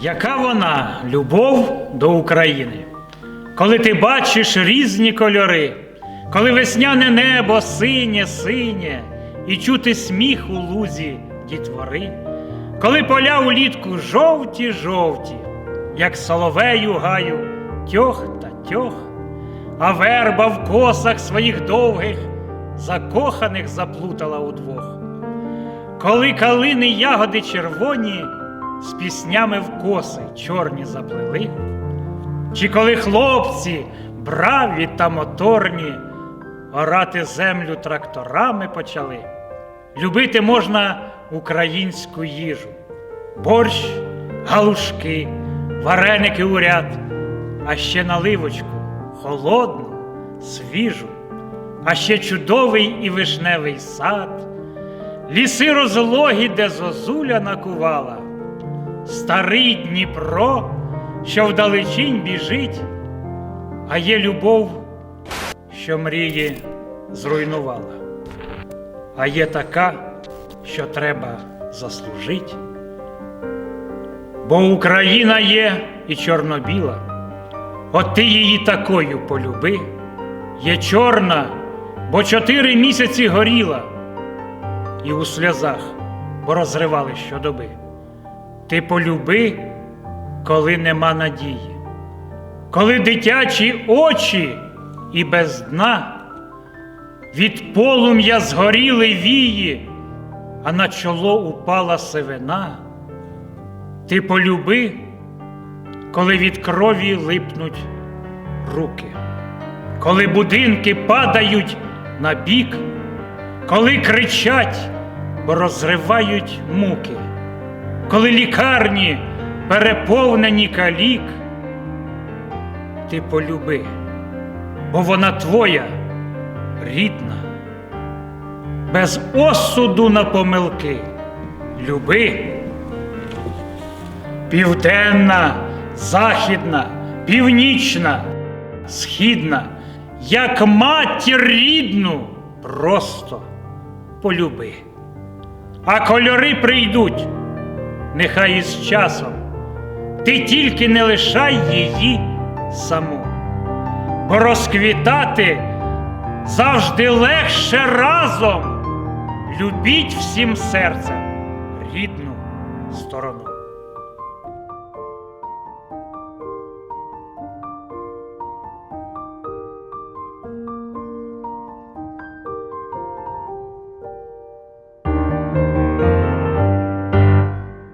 Яка вона любов до України? Коли ти бачиш різні кольори, коли весняне небо синє, синє, і чути сміх у лузі дітвори, коли поля улітку жовті, жовті, як соловею гаю, тьох та тьох, а верба в косах своїх довгих, закоханих заплутала удвох. Коли калини ягоди червоні з піснями в коси чорні заплели, чи коли хлопці браві та моторні орати землю тракторами почали, любити можна українську їжу, борщ, галушки, вареники у ряд, а ще наливочку холодну, свіжу, а ще чудовий і вишневий сад. Ліси розлогі, де зозуля накувала, старий Дніпро, що вдалечінь біжить, а є любов, що мрії зруйнувала, а є така, що треба заслужить. Бо Україна є і чорно-біла, от ти її такою полюби, є чорна, бо чотири місяці горіла і у сльозах, бо розривали щодоби. Ти полюби, коли нема надії, коли дитячі очі і без дна, від полум'я згоріли вії, а на чоло упала сивина. Ти полюби, коли від крові липнуть руки, коли будинки падають на бік, коли кричать, бо розривають муки, коли лікарні переповнені калік, ти полюби, бо вона твоя рідна, без осуду на помилки. Люби. Південна, західна, північна, східна, як матір рідну, просто полюби. А кольори прийдуть, нехай із часом, ти тільки не лишай її саму, бо розквітати завжди легше разом. Любіть всім серцем рідну сторону.